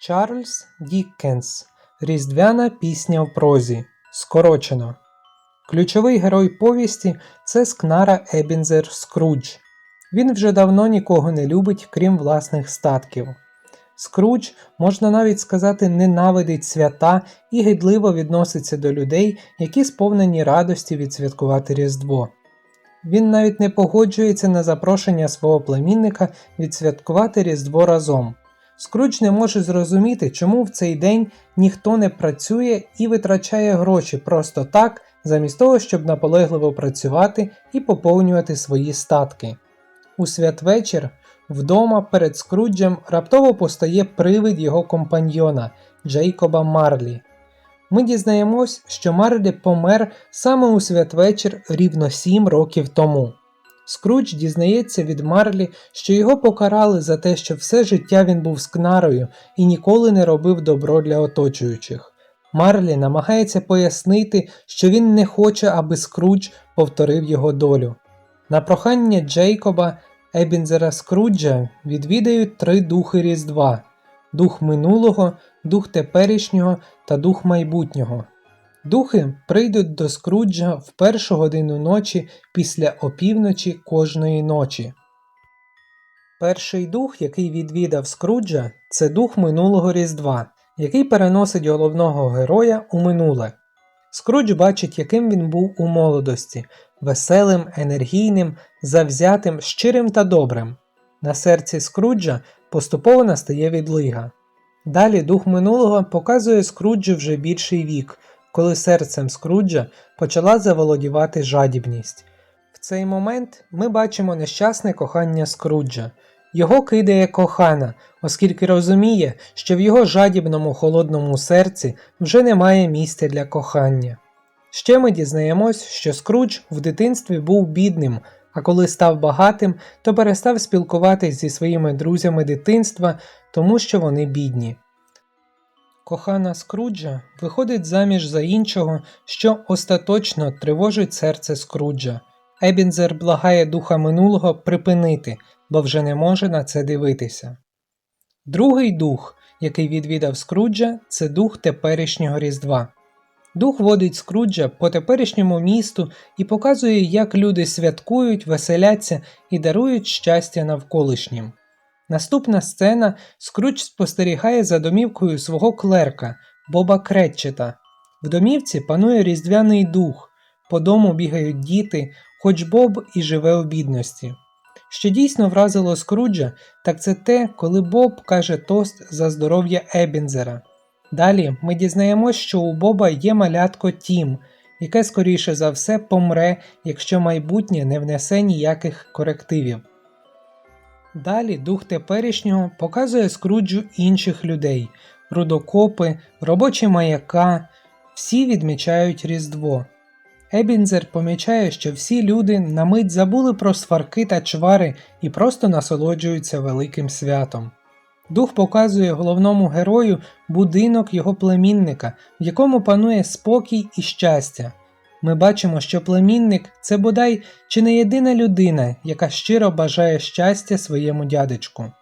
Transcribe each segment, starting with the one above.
Чарльз Діккенс Різдвяна пісня в прозі. Скорочено. Ключовий герой повісті це Скнара Ебінзер Скрудж. Він вже давно нікого не любить, крім власних статків. Скрудж, можна навіть сказати, ненавидить свята і гидливо відноситься до людей, які сповнені радості відсвяткувати Різдво. Він навіть не погоджується на запрошення свого племінника відсвяткувати Різдво разом. Скрудж не може зрозуміти, чому в цей день ніхто не працює і витрачає гроші просто так, замість того, щоб наполегливо працювати і поповнювати свої статки. У святвечір вдома перед Скруджем раптово постає привид його компаньйона Джейкоба Марлі. Ми дізнаємось, що Марлі помер саме у святвечір рівно сім років тому. Скрудж дізнається від Марлі, що його покарали за те, що все життя він був скнарою і ніколи не робив добро для оточуючих. Марлі намагається пояснити, що він не хоче, аби Скрудж повторив його долю. На прохання Джейкоба Ебінзера Скруджа відвідають три духи Різдва: дух минулого, дух теперішнього та дух майбутнього. Духи прийдуть до Скруджа в першу годину ночі після опівночі кожної ночі. Перший дух, який відвідав Скруджа, це дух минулого Різдва, який переносить головного героя у минуле. Скрудж бачить, яким він був у молодості веселим, енергійним, завзятим, щирим та добрим. На серці Скруджа поступово настає відлига. Далі дух минулого показує Скруджу вже більший вік, коли серцем Скруджа почала заволодівати жадібність. В цей момент ми бачимо нещасне кохання Скруджа. Його кидає кохана, оскільки розуміє, що в його жадібному холодному серці вже немає місця для кохання. Ще ми дізнаємось, що Скрудж в дитинстві був бідним, а коли став багатим, то перестав спілкуватись зі своїми друзями дитинства, тому що вони бідні. Кохана Скруджа виходить заміж за іншого, що остаточно тривожить серце Скруджа. Ебінзер благає духа минулого припинити, бо вже не може на це дивитися. Другий дух, який відвідав Скруджа, це дух теперішнього Різдва. Дух водить Скруджа по теперішньому місту і показує, як люди святкують, веселяться і дарують щастя навколишнім. Наступна сцена Скрудж спостерігає за домівкою свого клерка Боба Кретчета. В домівці панує різдвяний дух, по дому бігають діти, хоч Боб і живе у бідності. Що дійсно вразило Скруджа, так це те, коли Боб каже тост за здоров'я Ебінзера. Далі ми дізнаємось, що у Боба є малятко Тім, яке скоріше за все помре, якщо майбутнє не внесе ніяких корективів. Далі дух теперішнього показує скруджу інших людей рудокопи, робочі маяка, всі відмічають Різдво. Ебінзер помічає, що всі люди на мить забули про сварки та чвари і просто насолоджуються великим святом. Дух показує головному герою будинок його племінника, в якому панує спокій і щастя. Ми бачимо, що племінник це бодай чи не єдина людина, яка щиро бажає щастя своєму дядечку.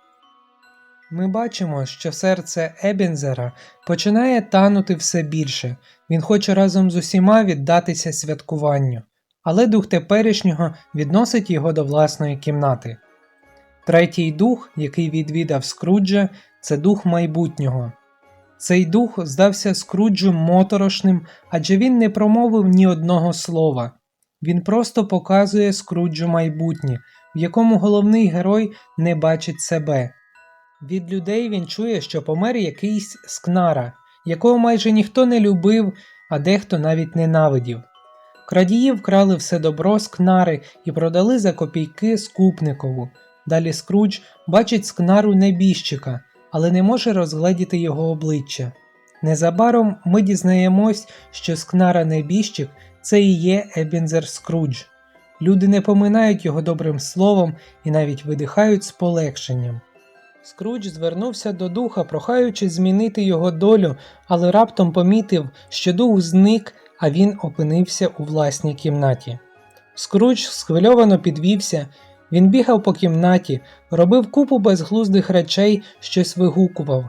Ми бачимо, що серце Ебінзера починає танути все більше, він хоче разом з усіма віддатися святкуванню, але дух теперішнього відносить його до власної кімнати. Третій дух, який відвідав Скруджа, це дух майбутнього. Цей дух здався Скруджу моторошним, адже він не промовив ні одного слова. Він просто показує Скруджу майбутнє, в якому головний герой не бачить себе. Від людей він чує, що помер якийсь скнара, якого майже ніхто не любив, а дехто навіть ненавидів. Крадії вкрали все добро скнари і продали за копійки скупникову. Далі Скрудж бачить скнару небіжчика, але не може розгледіти його обличчя. Незабаром ми дізнаємось, що скнара небіжчик це і є Ебінзер Скрудж. Люди не поминають його добрим словом і навіть видихають з полегшенням. Скрудж звернувся до духа, прохаючи змінити його долю, але раптом помітив, що дух зник, а він опинився у власній кімнаті. Скрудж схвильовано підвівся, він бігав по кімнаті, робив купу безглуздих речей, щось вигукував.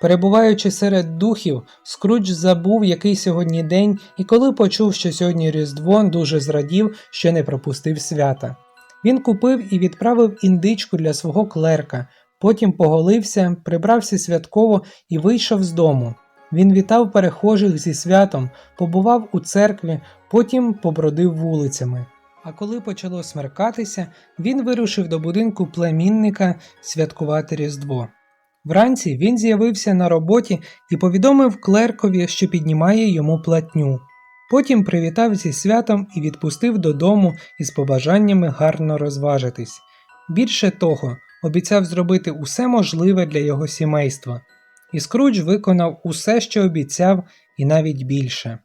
Перебуваючи серед духів, Скрудж забув, який сьогодні день, і коли почув, що сьогодні Різдво, дуже зрадів, що не пропустив свята. Він купив і відправив індичку для свого клерка, потім поголився, прибрався святково і вийшов з дому. Він вітав перехожих зі святом, побував у церкві, потім побродив вулицями. А коли почало смеркатися, він вирушив до будинку племінника святкувати Різдво. Вранці він з'явився на роботі і повідомив клеркові, що піднімає йому платню. Потім привітав зі святом і відпустив додому із побажаннями гарно розважитись. Більше того, обіцяв зробити усе можливе для його сімейства. І Скрудж виконав усе, що обіцяв, і навіть більше.